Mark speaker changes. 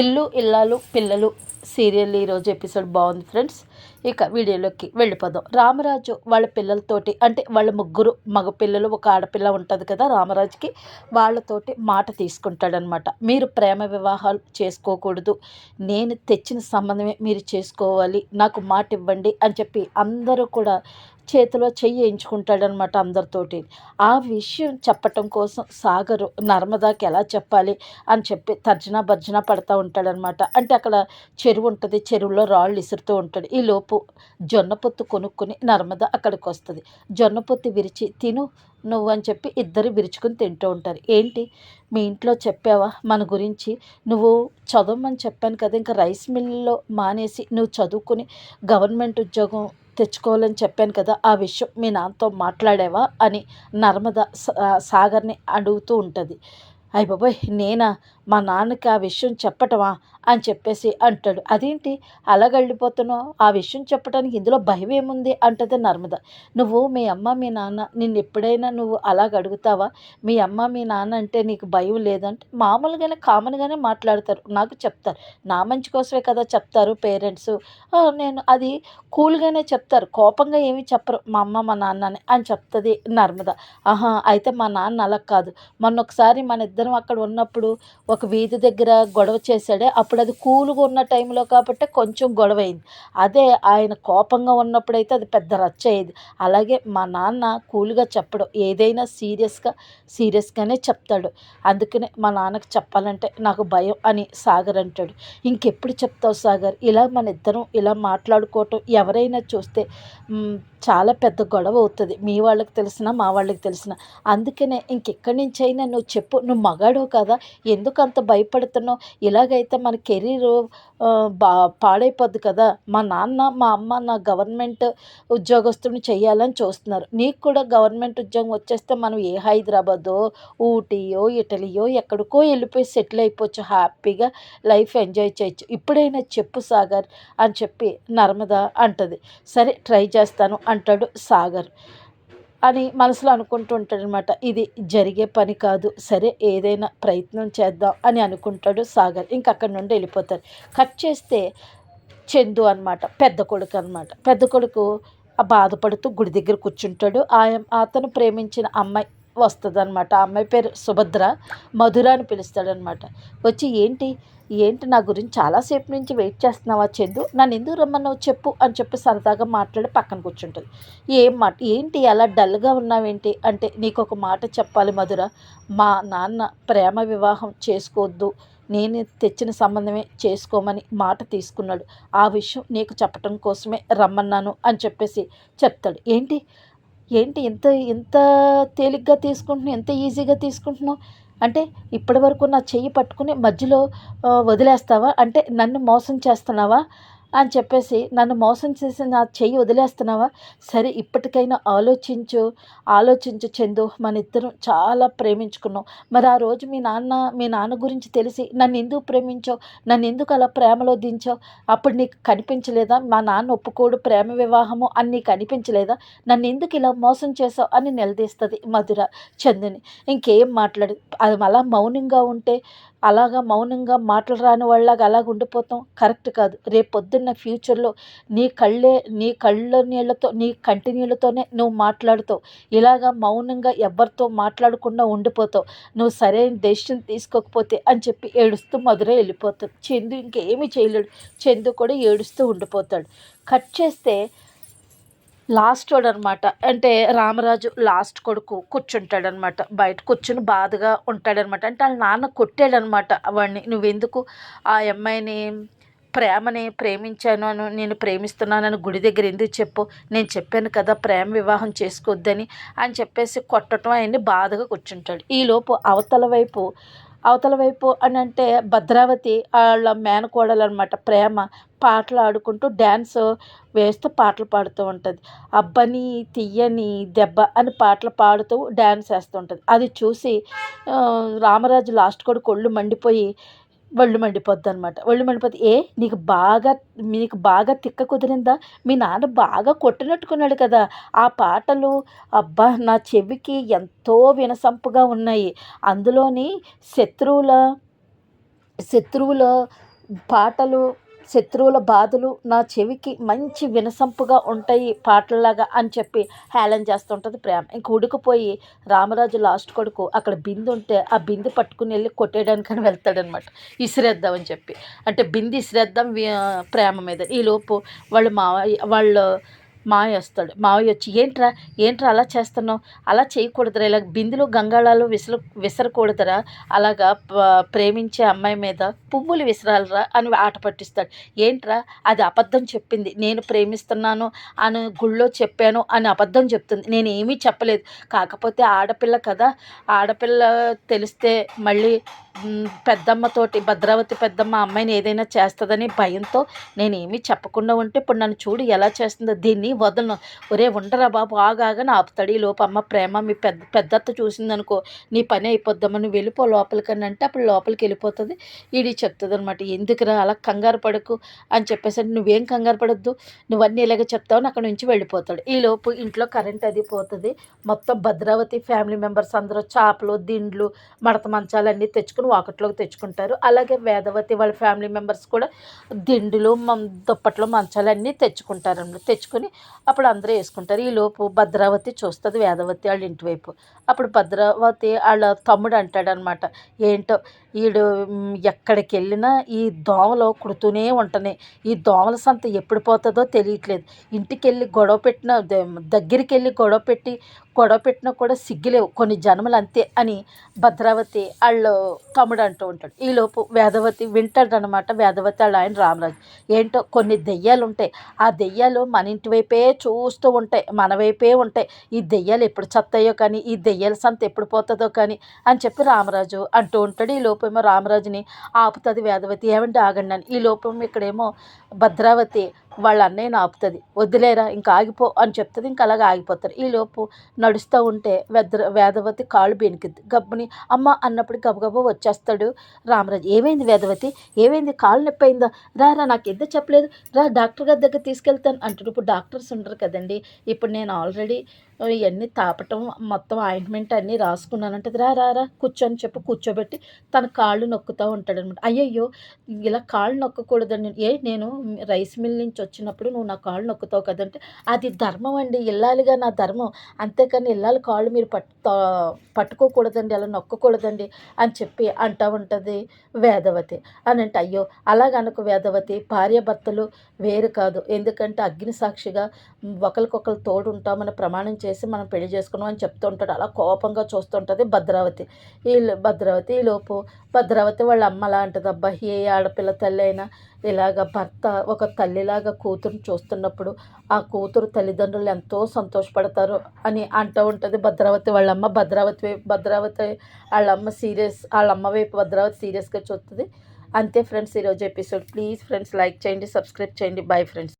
Speaker 1: ఇల్లు ఇల్లాలు పిల్లలు సీరియల్ ఈరోజు ఎపిసోడ్ బాగుంది ఫ్రెండ్స్. ఇక వీడియోలోకి వెళ్ళిపోదాం. రామరాజు వాళ్ళ పిల్లలతోటి అంటే వాళ్ళ ముగ్గురు మగ పిల్లలు ఒక ఆడపిల్ల ఉంటుంది కదా రామరాజుకి వాళ్ళతోటి మాట తీసుకుంటాడనమాట మీరు ప్రేమ వివాహాలు చేసుకోకూడదు. నేను తెచ్చిన సంబంధమే మీరు చేసుకోవాలి. నాకు మాట ఇవ్వండి అని చెప్పి అందరూ కూడా చేతిలో చెయ్యి అందరితోటి. ఆ విషయం చెప్పటం కోసం సాగరు నర్మదాకి ఎలా చెప్పాలి అని చెప్పి తర్జన భర్జన పడతా ఉంటాడనమాట. అంటే అక్కడ చెరువు ఉంటుంది చెరువులో రాళ్ళు ఇసురుతూ ఉంటాడు. ఈ లోపు జొన్న పొత్తు కొనుక్కొని నర్మద అక్కడికి వస్తుంది. జొన్న పొత్తు విరిచి తిను నువ్వు అని చెప్పి ఇద్దరు విరుచుకుని తింటూ ఉంటారు. ఏంటి? మీ ఇంట్లో చెప్పావా? మన గురించి నువ్వు చదవమని చెప్పాను కదా ఇంకా రైస్ మిల్లో మానేసి నువ్వు చదువుకుని గవర్నమెంట్ ఉద్యోగం తెచ్చుకోవాలని చెప్పాను కదా ఆ విషయం మీ నాన్నతో మాట్లాడావా అని నర్మద సాగర్ని అడుగుతూ ఉంటుంది. అయ్య బాబోయ్ నేనా? మా నాన్నకి ఆ విషయం చెప్పటమా అని చెప్పేసి అంటాడు. అదేంటి? అలాగళ్ళిపోతున్నావు ఆ విషయం చెప్పడానికి ఇందులో భయం ఏముంది అంటది నర్మద. నువ్వు మీ అమ్మ మీ నాన్న నిన్ను ఎప్పుడైనా నువ్వు అలాగ అడుగుతావా? మీ అమ్మ మీ నాన్న అంటే నీకు భయం లేదంటే మామూలుగానే కామన్గానే మాట్లాడతారు. నాకు చెప్తారు. నా మంచి కోసమే కదా చెప్తారు పేరెంట్స్. నేను అది కూల్గానే చెప్తారు. కోపంగా ఏమి చెప్పరు. మా అమ్మ మా నాన్న అని అని చెప్తుంది నర్మద. ఆహా అయితే మా నాన్న అలా కాదు. మొన్న ఒకసారి మన ఇద్దరం అక్కడ ఉన్నప్పుడు ఒక వీధి దగ్గర గొడవ చేశాడే అప్పుడు అది కూల్గా ఉన్న టైంలో కాబట్టి కొంచెం గొడవ అయింది అదే ఆయన కోపంగా ఉన్నప్పుడైతే అది పెద్ద రచ్చ అయ్యేది. అలాగే మా నాన్న కూల్గా చెప్పడం ఏదైనా సీరియస్గా సీరియస్గానే చెప్తాడు. అందుకనే మా నాన్నకి చెప్పాలంటే నాకు భయం అని సాగర్ అంటాడు. ఇంకెప్పుడు చెప్తావు సాగర్? ఇలా మన ఇద్దరం ఇలా మాట్లాడుకోవటం ఎవరైనా చూస్తే చాలా పెద్ద గొడవ అవుతుంది. మీ వాళ్ళకి తెలిసిన మా వాళ్ళకి తెలిసిన. అందుకనే ఇంకెక్కడి నుంచి అయినా నువ్వు చెప్పు నువ్వు మగాడో కదా ఎందుకు అంత భయపడుతున్నావు? ఇలాగైతే మన కెరీర్ బా పాడైపోద్ది కదా. మా నాన్న మా అమ్మ నా గవర్నమెంట్ ఉద్యోగస్తుని చేయాలని చూస్తున్నారు. నీకు కూడా గవర్నమెంట్ ఉద్యోగం వచ్చేస్తే మనం ఏ హైదరాబాదో ఊటీయో ఇటలీయో ఎక్కడికో వెళ్ళిపోయి సెటిల్ అయిపోవచ్చు హ్యాపీగా లైఫ్ ఎంజాయ్ చేయొచ్చు. ఇప్పుడైనా చెప్పు సాగర్ అని చెప్పి నర్మదా అంటది. సరే ట్రై చేస్తాను అంటాడు సాగర్. అని మనసులో అనుకుంటుంటాడనమాట అనమాట ఇది జరిగే పని కాదు సరే ఏదైనా ప్రయత్నం చేద్దాం అని అనుకుంటాడు సాగర్. ఇంక అక్కడి నుండి వెళ్ళిపోతారు. కట్ చేస్తే చందు అనమాట పెద్ద కొడుకు అనమాట. పెద్ద కొడుకు బాధపడుతూ గుడి దగ్గర కూర్చుంటాడు. ఆయన అతను ప్రేమించిన అమ్మాయి వస్తుంది అనమాట ఆ అమ్మాయి పేరు సుభద్ర. మధుర అని పిలుస్తాడనమాట వచ్చి ఏంటి? ఏంటి నా గురించి చాలాసేపు నుంచి వెయిట్ చేస్తున్నావా చందు? నన్ను ఎందుకు రమ్మన్నావు చెప్పు అని చెప్పి సరదాగా మాట్లాడి పక్కన కూర్చుంటుంది. ఏం మాట? ఏంటి? అలా డల్గా ఉన్నావేంటి? అంటే నీకు ఒక మాట చెప్పాలి మధుర. మా నాన్న ప్రేమ వివాహం చేసుకోవద్దు. నేను తెచ్చిన సంబంధమే చేసుకోమని మాట తీసుకున్నాడు. ఆ విషయం నీకు చెప్పటం కోసమే రమ్మన్నాను అని చెప్పేసి చెప్తాడు. ఏంటి? ఏంటి ఇంత ఎంత తేలిగ్గా తీసుకుంటున్నావు ఎంత ఈజీగా తీసుకుంటున్నావు? అంటే ఇప్పటి వరకు నా చెయ్యి పట్టుకుని మధ్యలో వదిలేస్తావా? అంటే నన్ను మోసం చేస్తున్నావా? అని చెప్పేసి నన్ను మోసం చేసి నా చెయ్యి వదిలేస్తున్నావా? సరే ఇప్పటికైనా ఆలోచించు. ఆలోచించు చందు మన ఇద్దరం చాలా ప్రేమించుకున్నాం. మరి ఆ రోజు మీ నాన్న మీ నాన్న గురించి తెలిసి నన్ను ఎందుకు ప్రేమించావు? నన్ను ఎందుకు అలా ప్రేమలో దించావు? అప్పుడు నీకు కనిపించలేదా? మా నాన్న ఒప్పుకోడు ప్రేమ వివాహము అని నీకు కనిపించలేదా నన్ను ఎందుకు ఇలా మోసం చేసావు అని నిలదీస్తుంది మధుర చందుని. ఇంకేం మాట్లాడి? అది అలా మౌనంగా ఉంటే అలాగా మౌనంగా మాటలు రాని వాళ్ళగా అలాగ ఉండిపోతాం కరెక్ట్ కాదు. రేపు పొద్దున్న ఫ్యూచర్లో నీ కళ్ళే నీ కళ్ళ నీళ్ళతో నీ కంటి నీళ్ళతోనే నువ్వు మాట్లాడుతావు. ఇలాగా మౌనంగా ఎవరితో మాట్లాడకుండా ఉండిపోతావు. నువ్వు సరైన డెసిషన్ తీసుకోకపోతే అని చెప్పి ఏడుస్తూ మధుర వెళ్ళిపోతాడు. చందు ఇంకేమీ చేయలేడు. చందు కూడా ఏడుస్తూ ఉండిపోతాడు. కట్ చేస్తే లాస్ట్ వాడు అనమాట అంటే రామరాజు లాస్ట్ కొడుకు కూర్చుంటాడనమాట బయట కూర్చుని బాధగా ఉంటాడనమాట అంటే వాళ్ళ నాన్న కొట్టాడనమాట వాడిని నువ్వెందుకు ఆ అమ్మాయిని ప్రేమని ప్రేమించాను అని నేను ప్రేమిస్తున్నానని గుడి దగ్గర ఎందుకు చెప్పు? నేను చెప్పాను కదా ప్రేమ వివాహం చేసుకోవద్దని అని చెప్పేసి కొట్టడం ఆయన్ని బాధగా కూర్చుంటాడు. ఈలోపు అవతల వైపు అవతల వైపు అని అంటే భద్రావతి వాళ్ళ మేనకోడలు అనమాట ప్రేమ పాటలు ఆడుకుంటూ డ్యాన్స్ వేస్తూ పాటలు పాడుతూ ఉంటుంది. అబ్బని తీయని దెబ్బ అని పాటలు పాడుతూ డ్యాన్స్ వేస్తూ ఉంటుంది. అది చూసి రామరాజు లాస్ట్ కూడా కొళ్ళు మండిపోయి ఒళ్ళు మండిపోద్ది అనమాట ఒళ్ళు మండిపోతే ఏ నీకు బాగా మీకు బాగా తిక్క కుదిరిందా? మీ నాన్న బాగా కొట్టినట్టుకున్నాడు కదా! ఆ పాటలు అబ్బా నా చెవికి ఎంతో వినసంపుగా ఉన్నాయి. అందులోని శత్రువుల శత్రువుల పాటలు శత్రువుల బాధలు నా చెవికి మంచి వినసంపుగా ఉంటాయి పాటల్లాగా అని చెప్పి హేళన చేస్తుంటుంది ప్రేమ. ఇంక ఉడికిపోయి రామరాజు లాస్ట్ కొడుకు అక్కడ బిందు ఉంటే ఆ బిందు పట్టుకుని వెళ్ళి కొట్టేయడానికని వెళ్తాడనమాట. ఇసిరేద్దామని చెప్పి. అంటే బింది ఇసిరేద్దాం ప్రేమ మీద. ఈలోపు వాళ్ళు మా వాళ్ళు మావయ్య వస్తాడు. మావయ్య వచ్చి ఏంట్రా ఏంట్రా అలా చేస్తున్నావు? అలా చేయకూడదురా. ఇలా బిందులు గంగాళాలు విసరు విసరకూడదురా. అలాగా ప్రేమించే అమ్మాయి మీద పువ్వులు విసరాలరా అని ఆట పట్టిస్తాడు. ఏంట్రా అది అబద్ధం చెప్పింది. నేను ప్రేమిస్తున్నాను అని గుళ్ళో చెప్పాను అని అబద్ధం చెప్తుంది. నేను ఏమీ చెప్పలేదు. కాకపోతే ఆడపిల్ల కదా. ఆడపిల్ల తెలిస్తే మళ్ళీ పెద్దమ్మతోటి భద్రావతి పెద్దమ్మ అమ్మాయిని ఏదైనా చేస్తుందని భయంతో నేనేమీ చెప్పకుండా ఉంటే ఇప్పుడు నన్ను చూడు ఎలా చేస్తుందో. దీన్ని వదలను. ఒరే ఉండరా బాబు ఆగాగని ఆపుతాడు ఈ లోపు. అమ్మ ప్రేమ మీ పెద్ద పెద్దత్త చూసిందనుకో నీ పని అయిపోద్దామని వెళ్ళిపో లోపలికని అంటే అప్పుడు లోపలికి వెళ్ళిపోతుంది. ఇది చెప్తుంది అనమాట ఎందుకురా అలా కంగారు పడకు? అని చెప్పేసి నువ్వేం కంగారు పడద్దు. నువ్వన్నీ ఇలాగ చెప్తావు అక్కడ నుంచి వెళ్ళిపోతాడు. ఈ లోపు ఇంట్లో కరెంట్ అది పోతుంది. మొత్తం భద్రావతి ఫ్యామిలీ మెంబర్స్ అందరూ చేపలు దిండ్లు మడత మంచాలు అన్నీ తెచ్చుకుని వాకట్లోకి తెచ్చుకుంటారు. అలాగే వేదవతి వాళ్ళ ఫ్యామిలీ మెంబర్స్ కూడా దిండులు దుప్పట్లు మంచాలు అన్నీ తెచ్చుకుంటారు తెచ్చుకొని అప్పుడు అందరూ వేసుకుంటారు. ఈలోపు భద్రావతి చూస్తుంది వేదవతి వాళ్ళ ఇంటి వైపు. అప్పుడు భద్రావతి వాళ్ళ తమ్ముడు అంటాడనమాట ఏంటో వీడు ఎక్కడికి వెళ్ళినా ఈ దోమలు కుడుతూనే ఉంటున్నాయి ఈ దోమల సంత ఎప్పుడు పోతుందో తెలియట్లేదు. ఇంటికి వెళ్ళి గొడవ పెట్టిన దగ్గరికి వెళ్ళి గొడవ పెట్టి గొడవ పెట్టినా కూడా సిగ్గులేవు. కొన్ని జన్మలు అంతే అని భద్రావతి వాళ్ళు తమ్ముడు అంటూ ఉంటాడు. ఈలోపు వేదవతి వింటాడనమాట వేదవతి వాళ్ళ ఆయన రామరాజు. ఏంటో కొన్ని దెయ్యాలు ఉంటాయి ఆ దెయ్యాలు మన ఇంటి వైపు చూస్తూ ఉంటాయి మన వైపే ఉంటాయి ఈ దెయ్యాలు ఎప్పుడు చత్తాయో కానీ ఈ దెయ్యాల సంత ఎప్పుడు పోతుందో కానీ అని చెప్పి రామరాజు అంటూ ఉంటాడు. ఈ లోపేమో రామరాజుని ఆపుతుంది వేదవతి. ఏమంటే ఆగండి అని. ఈ లోపం ఇక్కడేమో భద్రావతి వాళ్ళ అన్నయ్యని ఆపుతుంది వద్దులేరా ఇంకా ఆగిపో అని చెప్తుంది. ఇంకా అలాగే ఆగిపోతారు. ఈలోపు నడుస్తూ ఉంటే వెద్ర వేదవతి కాళ్ళు బెనికిద్ది. గబ్బుని అమ్మ అన్నప్పుడు గబగబ వచ్చేస్తాడు రామరాజు. ఏమైంది వేదవతి? ఏమైంది? కాళ్ళు నొప్పి అయిందా రా రా నాకు ఎంత చెప్పలేదు? రా డాక్టర్ గారి దగ్గర తీసుకెళ్తాను అంటాడు. ఇప్పుడు డాక్టర్స్ ఉండరు కదండి. ఇప్పుడు నేను ఆల్రెడీ ఇవన్నీ తాపటం మొత్తం ఆయింట్మెంట్ అన్నీ రాసుకున్నానంటే రా రా రా కూర్చొని చెప్పి కూర్చోబెట్టి తన కాళ్ళు నొక్కుతూ ఉంటాడనమాట. అయ్యయ్యో ఇలా కాళ్ళు నొక్కకూడదండి. ఏ నేను రైస్ మిల్ నుంచి వచ్చినప్పుడు నువ్వు నా కాళ్ళు నొక్కుతావు కదంటే అది ధర్మం అండి. ఇల్లాలిగా నా ధర్మం. అంతేకాని ఇల్లాలి కాళ్ళు మీరు పట్టు పట్టుకోకూడదండి అలా నొక్కకూడదండి అని చెప్పి అంటూ ఉంటుంది వేదవతి. అని అంటే అయ్యో అలాగనుక వేదవతి భార్యాభర్తలు వేరు కాదు. ఎందుకంటే అగ్ని సాక్షిగా ఒకరికొకరు తోడు ఉంటామని ప్రమాణం చేసి మనం పెళ్ళి చేసుకున్నాం అని చెప్తూ ఉంటాడు. అలా కోపంగా చూస్తుంటుంది భద్రావతి. ఈ భద్రావతి ఈలోపు భద్రావతి వాళ్ళ అమ్మ లాంటిది. అబ్బా ఏ ఆడపిల్ల తల్లి అయినా ఇలాగ భర్త ఒక తల్లిలాగా కూతురుని చూస్తున్నప్పుడు ఆ కూతురు తల్లిదండ్రులు ఎంతో సంతోషపడతారు అని అంటూ ఉంటుంది భద్రావతి వాళ్ళమ్మ భద్రావతి భద్రావతి వాళ్ళమ్మ సీరియస్ వాళ్ళమ్మ వైపు భద్రావతి సీరియస్గా చూస్తుంది. అంతే ఫ్రెండ్స్ ఈరోజు ఎపిసోడ్. ప్లీజ్ ఫ్రెండ్స్ లైక్ చేయండి సబ్స్క్రైబ్ చేయండి. Bye friends.